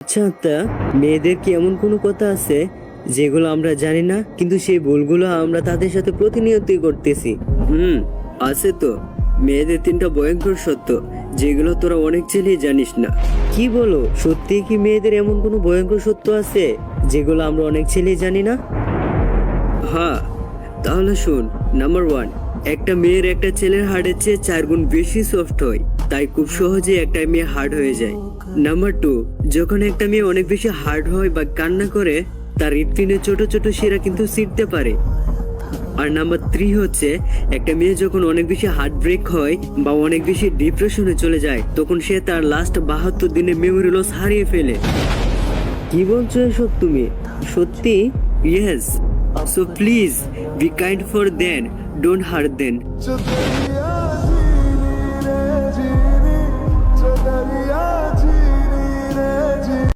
আচ্ছা আত্মা, মেয়েদের কি এমন কোনো কথা আছে যেগুলো আমরা জানি না? কিন্তু সেই ভুলগুলো আমরা তাদের সাথে প্রতিনিয়তই করতেছি। হুম, আছে তো। মেয়েদের তিনটা ভয়ঙ্কর সত্য, যেগুলো তোরা অনেক ছেলেই জানিস না। কি বলো সত্যি কি মেয়েদের এমন কোনো ভয়ঙ্কর সত্য আছে যেগুলো আমরা অনেক ছেলেই জানি না? হ্যাঁ তাহলে শুন নাম্বার ওয়ান একটা মেয়ের একটা ছেলের হার্টের চেয়ে চার গুণ বেশি সফট হয়। তাই খুব সহজে একটা মেয়ে হার্ড হয়ে যায়। নাম্বার টু যখন একটা মেয়ে অনেক বেশি হার্ড হয় বা কান্না করে, তার হৃৎপিণ্ডের ছোট ছোট শিরা কিন্তু ছিঁড়তে পারে। আর নাম্বার থ্রি হচ্ছে, একটা মেয়ে যখন অনেক বেশি হার্ট ব্রেক হয় বা অনেক বেশি ডিপ্রেশনে চলে যায়, তখন সে তার লাস্ট বাহাত্তর দিনে মেমোরি লস হারিয়ে ফেলে। কি বলছো এসব তুমি? সত্যি? Yes so please be kind for then don't hurt then